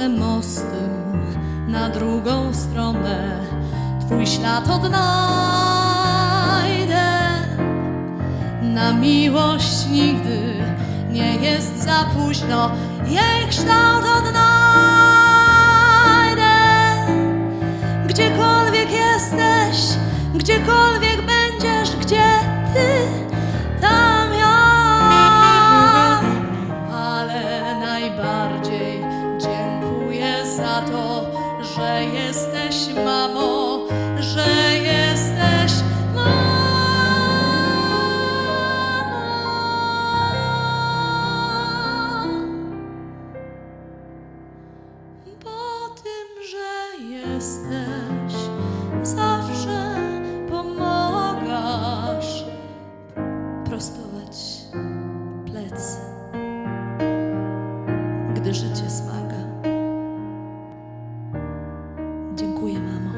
przechodzę na drugą stronę. Twój ślad odnajdę. Na miłość nigdy nie jest za późno. Jej kształt odnajdę. Gdziekolwiek jesteś, gdziekolwiek prostować plecy, gdy życie smaga. Dziękuję, mamo.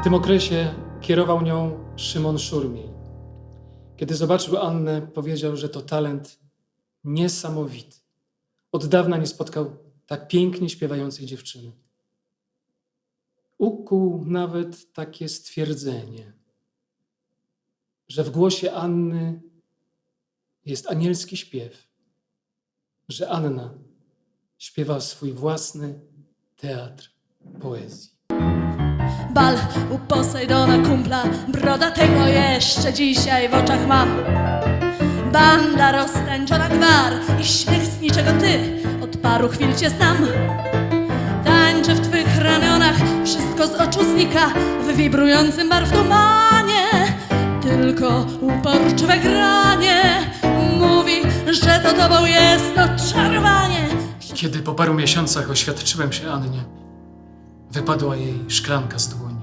W tym okresie kierował nią Szymon Szurmiej. Kiedy zobaczył Annę, powiedział, że to talent niesamowity. Od dawna nie spotkał tak pięknie śpiewającej dziewczyny. Ukuł nawet takie stwierdzenie, że w głosie Anny jest anielski śpiew, że Anna śpiewa swój własny teatr poezji. Bal u Posejdona kumpla, brodatego jeszcze dzisiaj w oczach mam. Banda roztańczona gwar i śmiech z niczego ty, od paru chwil cię znam. Tańczę w twych ramionach, wszystko z oczu znika, w wibrującym bar w tumanie. Tylko uporczywe granie mówi, że to tobą jest oczarowanie. Kiedy po paru miesiącach oświadczyłem się Annie, wypadła jej szklanka z dłoni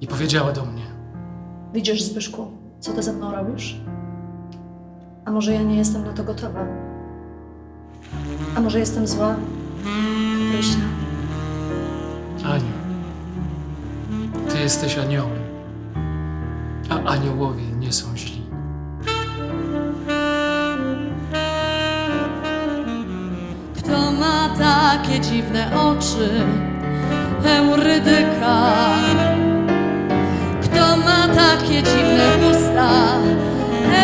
i powiedziała do mnie: Widzisz, Zbyszku, co ty ze mną robisz? A może ja nie jestem na to gotowa? A może jestem zła? Pyszna. Jesteś aniołem, a aniołowie nie są źli. Kto ma takie dziwne oczy? Eurydyka. Kto ma takie dziwne usta?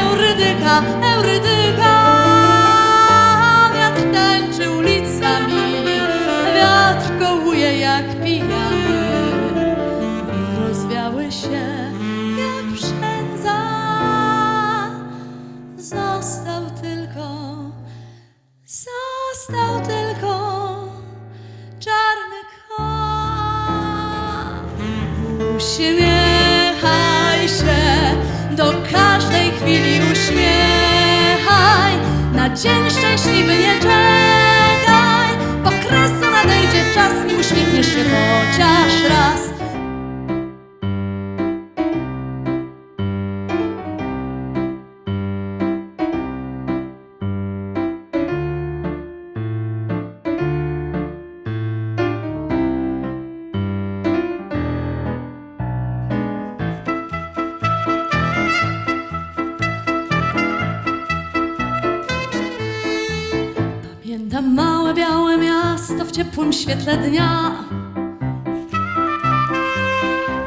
Eurydyka, Eurydyka. Wiatr tańczy ulicami, wiatr kołuje jak pijany. Uśmiechaj się, do każdej chwili uśmiechaj. Na dzień szczęśliwy nie białe miasto w ciepłym świetle dnia.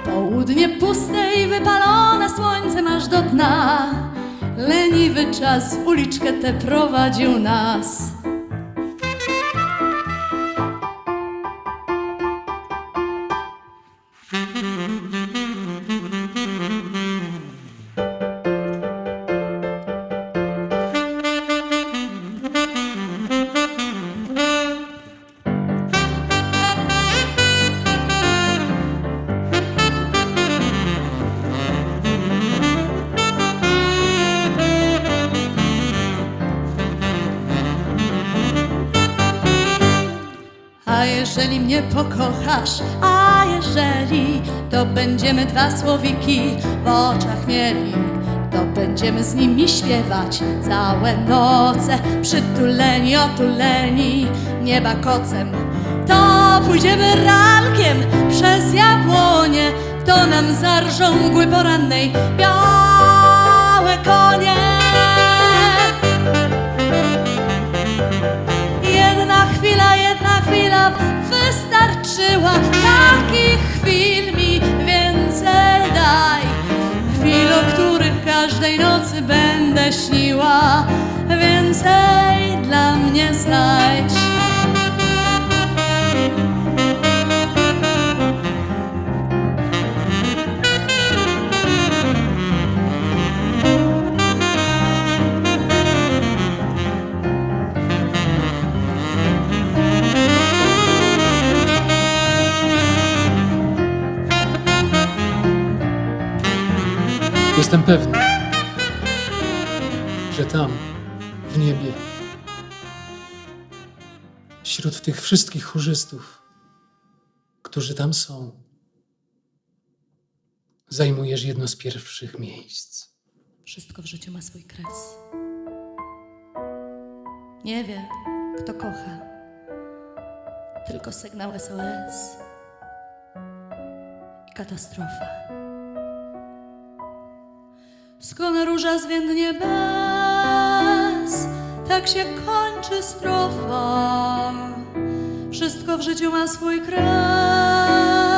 Południe puste i wypalone słońcem aż do dna. Leniwy czas w uliczkę tę prowadził nas. A jeżeli mnie pokochasz, a jeżeli to będziemy dwa słowiki w oczach mieli, to będziemy z nimi śpiewać całe noce, przytuleni, otuleni nieba kocem. To pójdziemy rankiem przez jabłonie, to nam zarżą mgły porannej białe konie. Każdej nocy będę śniła, więcej dla mnie znajdź. Jestem pewny, w niebie, wśród tych wszystkich chórzystów, którzy tam są, zajmujesz jedno z pierwszych miejsc. Wszystko w życiu ma swój kres. Nie wie, kto kocha, tylko sygnał SOS i katastrofa. Skąd róża zwiędnie bez, tak się kończy strofa. Wszystko w życiu ma swój kres.